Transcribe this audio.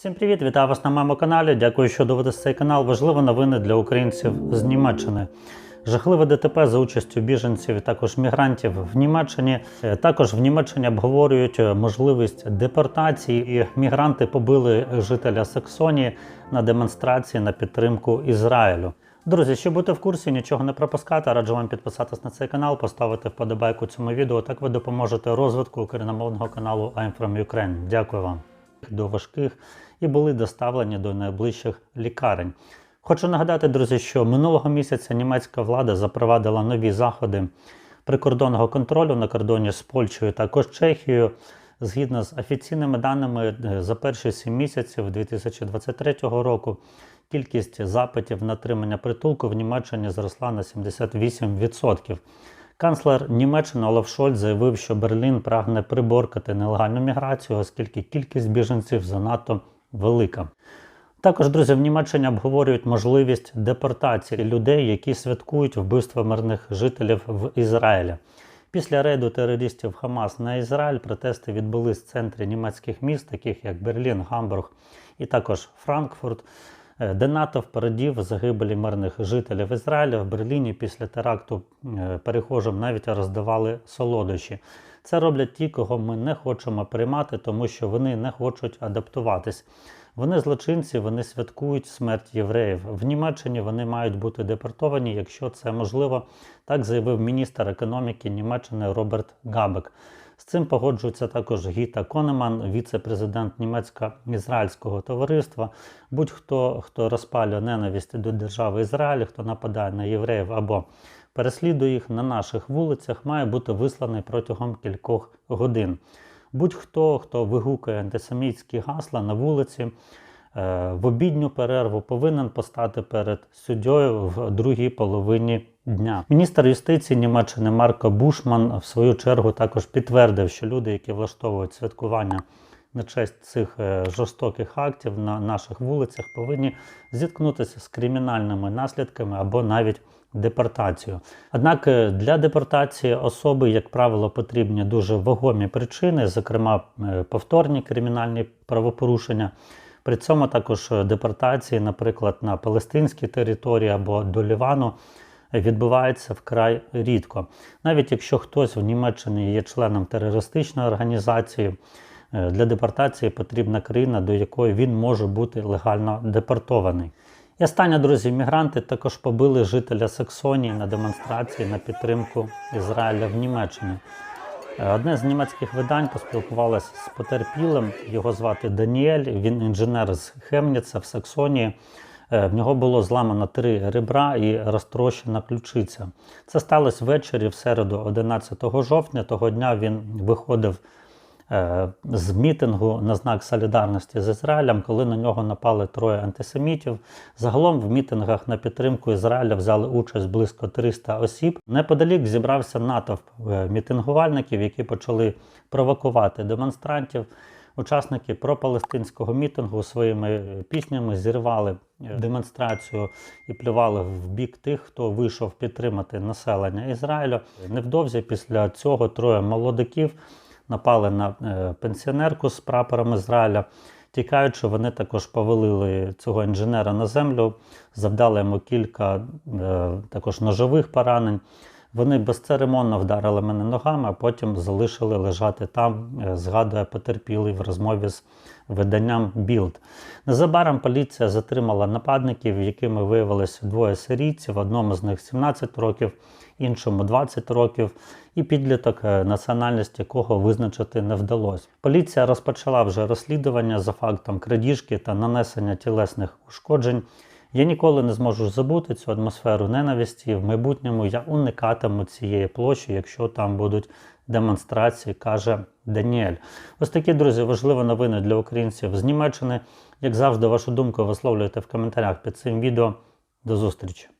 Всім привіт! Вітаю вас на моєму каналі. Дякую, що дивитесь цей канал. Важливі новини для українців з Німеччини. Жахливе ДТП за участю біженців і також мігрантів в Німеччині. Е, Також в Німеччині обговорюють е, можливість депортації. І мігранти побили жителя Саксонії на демонстрації на підтримку Ізраїлю. Друзі, щоб бути в курсі, нічого не пропускати, раджу вам підписатись на цей канал, поставити вподобайку цьому відео. Так ви допоможете розвитку україномовного каналу I'm from Ukraine. Дякую вам. До важких і були доставлені до найближчих лікарень. Хочу нагадати, друзі, що минулого місяця німецька влада запровадила нові заходи прикордонного контролю на кордоні з Польщею також Чехією. Згідно з офіційними даними, е, за перші 7 місяців 2023 року кількість запитів на отримання притулку в Німеччині зросла на 78%. Канцлер Німеччини Олаф Шольц заявив, що Берлін прагне приборкати нелегальну міграцію, оскільки кількість біженців занадто велика. Також, друзі, в Німеччині обговорюють можливість депортації людей, які святкують вбивство мирних жителів в Ізраїлі. Після рейду терористів Хамас на Ізраїль протести відбулись в центрі німецьких міст, таких як Берлін, Гамбург і також Франкфурт, е, де НАТО впередів загибелі мирних жителів Ізраїля в Берліні після теракту е, перехожим навіть роздавали солодощі. Це роблять ті, кого ми не хочемо приймати, тому що вони не хочуть адаптуватись. Вони злочинці, вони святкують смерть євреїв. В Німеччині вони мають бути депортовані, якщо це можливо, так заявив міністр економіки Німеччини Роберт Габек. З цим погоджується також Гіта Конеман, віце-президент німецько-ізраїльського товариства. Будь-хто хто розпалює ненависть до держави Ізраїль, хто нападає на євреїв або переслідує їх на наших вулицях, має бути висланий протягом кількох годин. Будь-хто, хто вигукує антисемітські гасла на вулиці е, в обідню перерву, повинен постати перед суддєю в другій половині дня. Міністр юстиції Німеччини Марко Бушман в свою чергу також підтвердив, що люди, які влаштовують святкування на честь цих е, жорстоких актів на наших вулицях, повинні зіткнутися з кримінальними наслідками або навіть депортацію. Однак е, для депортації особи, як правило, потрібні дуже вагомі причини, зокрема е, повторні кримінальні правопорушення. При цьому також депортації, наприклад, на палестинській території або до Лівану. Відбувається вкрай рідко. Навіть якщо хтось в Німеччині є членом терористичної організації, для депортації потрібна країна, до якої він може бути легально депортований. І останнє, друзі, мігранти також побили жителя Саксонії на демонстрації на підтримку Ізраїля в Німеччині. Е, Одне з німецьких видань поспілкувалося з потерпілим. Його звати Даніель. Він інженер з Хемніца в Саксонії. Е, В нього було зламано три ребра і розтрощена ключиця. Це сталося ввечері в середу, 11 жовтня. Того дня він виходив е, з мітингу на знак солідарності з Ізраїлем, коли на нього напали троє антисемітів. Загалом в мітингах на підтримку Ізраїля взяли участь близько 300 осіб. Неподалік зібрався натовп е, мітингувальників, які почали провокувати демонстрантів. Учасники пропалестинського мітингу своїми піснями зірвали е, демонстрацію і плювали в бік тих, хто вийшов підтримати населення Ізраїлю. Невдовзі після цього троє молодиків напали на е, пенсіонерку з прапором Ізраїля. Тікаючи, вони також повалили цього інженера на землю, завдали йому кілька е, також ножових поранень. Вони безцеремонно вдарили мене ногами, а потім залишили лежати там, е, згадує потерпілий в розмові з виданням Білд. Незабаром поліція затримала нападників, якими виявилося двоє сирійців, одному з них 17 років, іншому 20 років, і підліток, е, національність якого визначити не вдалося. Поліція розпочала вже розслідування за фактом крадіжки та нанесення тілесних ушкоджень. Я ніколи не зможу забути цю атмосферу ненависті. В майбутньому я уникатиму цієї площі, якщо там будуть демонстрації, каже Даніель. Ось такі, друзі, важливі новини для українців з Німеччини. Як завжди, вашу думку висловлюйте в коментарях під цим відео. До зустрічі!